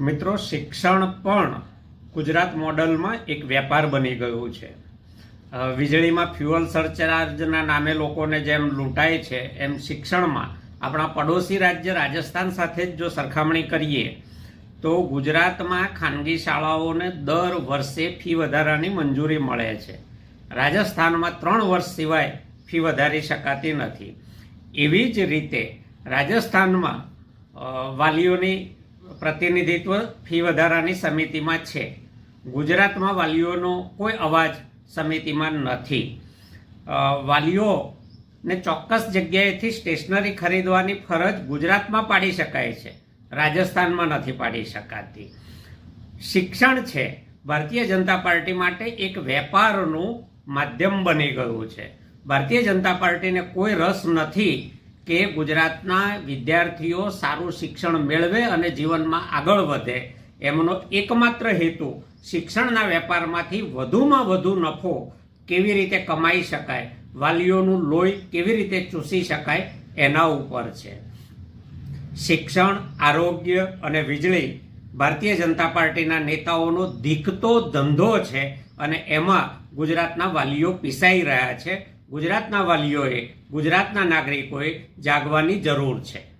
મિત્રો, શિક્ષણ પણ ગુજરાત મોડલમાં એક વેપાર બની ગયું છે. વીજળીમાં ફ્યુઅલ સરચાર્જના નામે લોકોને જેમ લૂંટાય છે, એમ શિક્ષણમાં આપણા પડોશી રાજ્ય રાજસ્થાન સાથે જ જો સરખામણી કરીએ, તો ગુજરાતમાં ખાનગી શાળાઓને દર વર્ષે ફી વધારાની મંજૂરી મળે છે. રાજસ્થાનમાં ત્રણ વર્ષ સિવાય ફી વધારી શકાતી નથી. એવી જ રીતે રાજસ્થાનમાં વાલીઓની પ્રતિનિધિત્વ ફી વધારાની સમિતિમાં છે. ગુજરાતમાં વાલીઓનો કોઈ અવાજ સમિતિમાં નથી. વાલીઓને ચોક્કસ જગ્યાએથી સ્ટેશનરી ખરીદવાની ફરજ ગુજરાતમાં પાડી શકાય છે. રાજસ્થાનમાં નથી પાડી શકાતી. શિક્ષણ છે. ભારતીય જનતા પાર્ટી માટે એક વેપારનું માધ્યમ બની ગયું છે. ભારતીય જનતા પાર્ટીને કોઈ રસ નથી કે ગુજરાતના વિદ્યાર્થીઓ સારું શિક્ષણ મેળવે અને જીવનમાં આગળ વધે, એમનો એકમાત્ર હેતુ શિક્ષણના વેપારમાંથી વધુમાં વધુ નફો કેવી રીતે કમાઈ શકાય, વાલીઓનું લોહી કેવી રીતે ચૂસી શકાય, એના ઉપર છે. શિક્ષણ, આરોગ્ય અને વીજળી ભારતીય જનતા પાર્ટીના નેતાઓનો દીખતો ધંધો છે અને એમાં ગુજરાતના વાલીઓ પીસાઈ રહ્યા છે. ગુજરાતના વાલીઓએ ગુજરાતના નાગરિકોએ જાગવાની જરૂર છે.